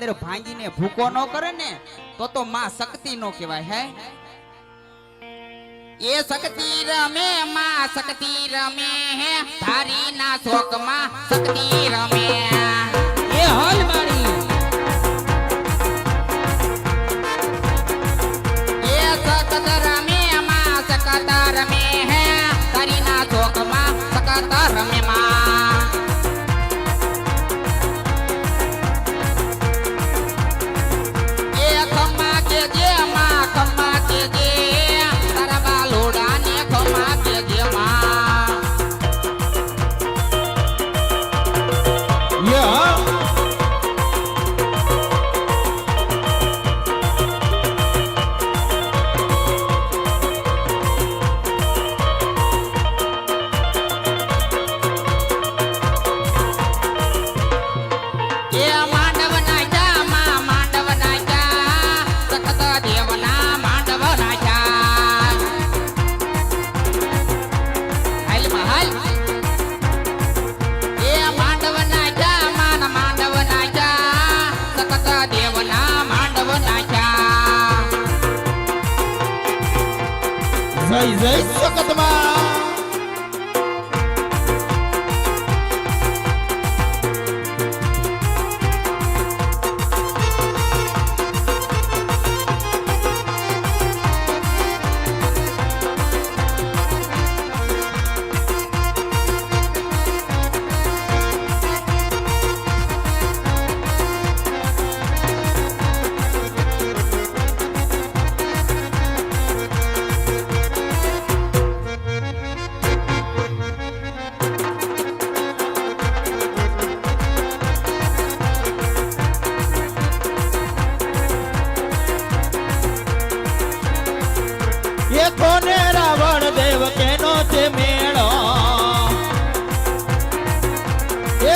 અંદર ભાંગીને ભૂકો ન કરે ને, તો તો માં શક્તિ નો કહેવાય, હે? એ શક્તિ રમે, માં શક્તિ રમે, હે? ધારી ના શોકમાં શક્તિ રમે. એ હાલ સખત દેવના માંડવ નાચા જય જય સકતમાં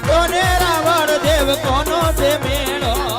એ કોને રાવણ દેવ કોનો છે મેળો?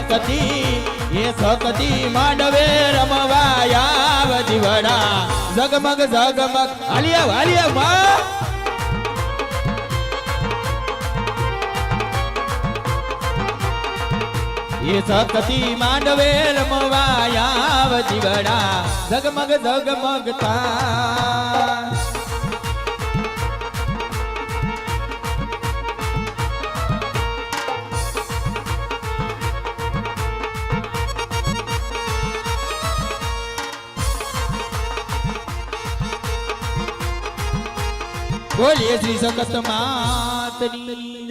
એ સકતી એ સકતી માંડવે રમવાયા જીવડા. ઝગમગ ઝગમગ. હાલિયા હાલિયા માં. એ સકતી માંડવે રમવાયા જીવડા. ઝગમગ ઝગમગતા બોલીએ શ્રી સકત માતની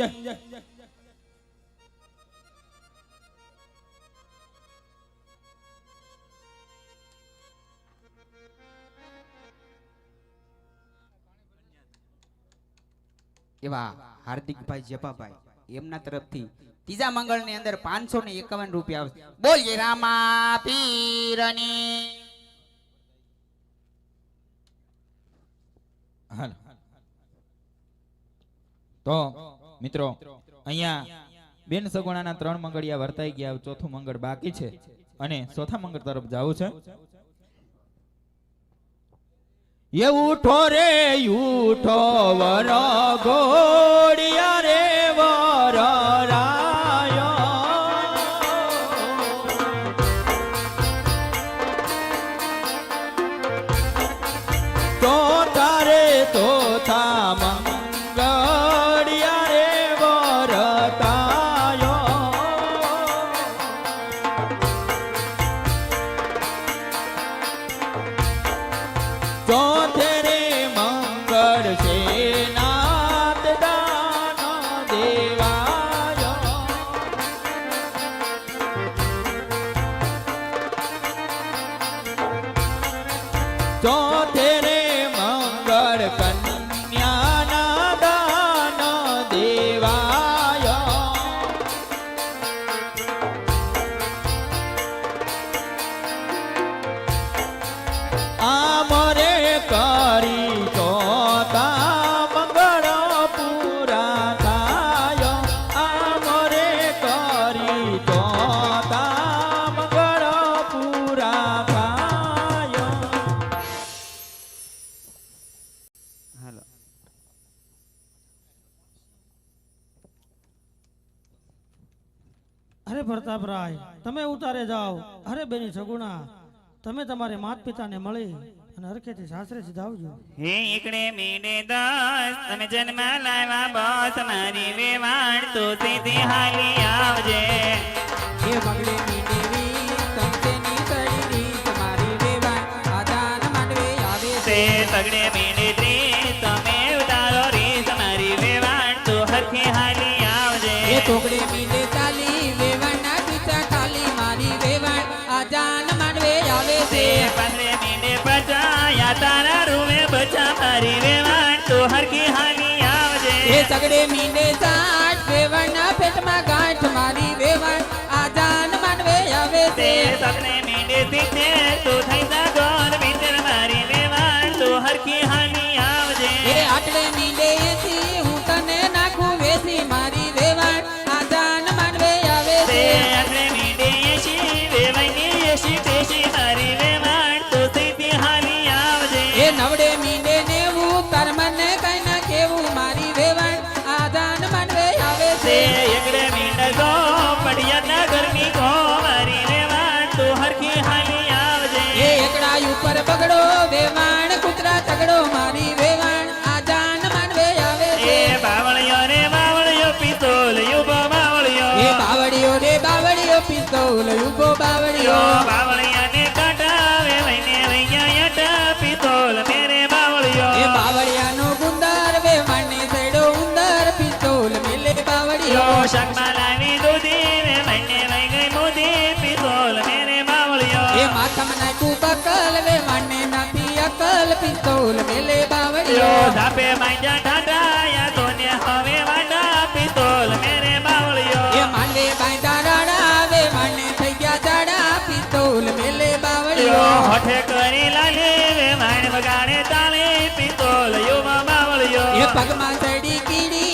એવા હાર્દિકભાઈ જપાભાઈ એમના તરફથી ત્રીજા મંગળની અંદર પાંચસો ને એકાવન રૂપિયા આવશે. બોલીએ રામા પીરની હાલો. તો, મિત્રો, અહીંયા બેન સગુણાના ત્રણ મંગળિયા વર્તાઈ ગયા ચોથું મંગળ બાકી છે. અને ચોથા મંગળ તરફ જવું છે. એવું ઉઠો રે, ઉઠો વર ઘોડિયા રે. છે. પ્રતાપરાય તમે ઉતારે જાઓ. અરે બેની સગુણા તમે તમારે માત પિતાને મળી અને હરખેથી સાસરે સીધાવજો હે એકડે મીડે દસ તમે જન્મ લાવ્યા બોસ મારી વેવાણ તો સીધી હાલી આવજે. એ મગડે મીંડેવી તમસેની સળીની તમારી વેવાણ આદાન માંડવે આવે છે. તગડે મીડે તમે ઉતારો રીસ તમારી વેવાણ તો હરખે હાલી આવજે. તોગડે મારી વેવાણ તો હરખી હાલી આવજે. એ સગડે મીને સાઠ વેવાણના પેટમાં ગાંઠ મારી વેવાણ જાન માનવે આવે તે સગડે મીને સિત્તેર તો થઈ જા શાકમાં લાવી દૂધી, વેવાઈને વઈ ગઈ મોદી, પિત્તોલ મેરે બાવળિયો. એ માથામાં નાખ્યું બકલ વે માને નાથી અકલ પિસ્તોલ મેલે બાવડીઓ ધાપે માંડ્યા ઠાઠા, યા તોને હવે વાંડા, પિત્તોલ મેરે બાવળિયો. એ માંડે બાંધા રાડા વે માને થઈ ગયા જાડા પિસ્તોલ મેલે બાવડીઓ યો હોઠે કરી લાલી, વે માણ વગાડે તાળી, પિત્તોલ યુવા બાવળિયો. એ પગમાં ચડી કીડી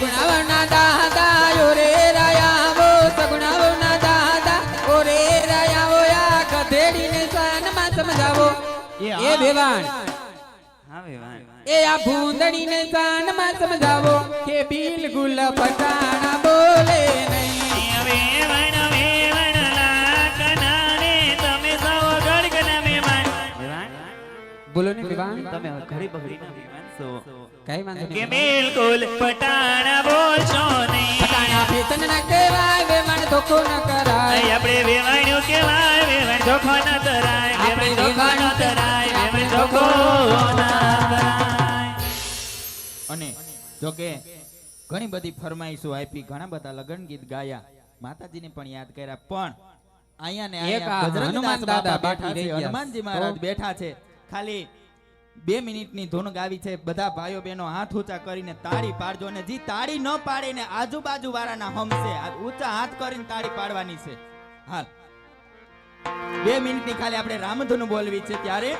સગુણાવના દાદા ઓરે રાયાવો સગુણાવના દાદા ઓરે રાયાવો આ ગધેડીને સાનમાં સમજાવો એ વેવાણ હા, વેવાણ. એ આ ભૂંદડીને સાનમાં સમજાવો કે બિલકુલ પટાણા બોલે નહીં વેવાણ, વેવાણ લાકડાને તમે સૌ ગળગના મહેમાન. બોલો ને વેવાણ તમે ઘડી બગડી ના છો. કઈ વાંધો કે બિલકુલ પટાણા બોલશો નહીં. ફટાણા ફેશન ના કહેવાય વેવાણ ધોખો ન કરાય. આપણે વેવાણ્યું કહેવાય, વેવાણ ધોખો ન કરાય, વેવાણ ધોખો ન કરાય, વેવાણ ધોખો ન કરાય. અને જો કે ઘણી બધી ફરમાઈશો આપી ઘણા બધા લગન ગીત ગાયા માતાજીને પણ યાદ કર્યા પણ અહીંયા ને હનુમાન દાદા બેઠા છે હનુમાનજી મહારાજ બેઠા છે ખાલી બે મિનિટની ધૂન ગાવી છે. બધા ભાઈઓ બહેનો હાથ ઊંચા કરીને તાળી પાડજો અને જે તાળી ન પાડે ને આજુબાજુ વાળાના હમશે ઊંચા હાથ કરીને તાળી પાડવાની છે. હાલ. બે મિનિટની ખાલી આપણે રામધૂન બોલવી છે ત્યારે.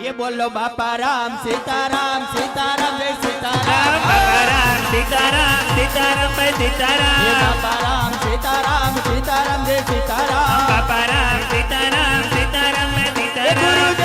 એ બોલો બાપા રામ સીતારામ સીતારામ જય સીતારામ. રામ, સીતારામ, સીતારામ જય સીતારામ. બાપા રામ સીતારામ સીતારામ જય સીતારામ. બાપા રામ, સીતારામ, સીતારામ જય સીતારામ.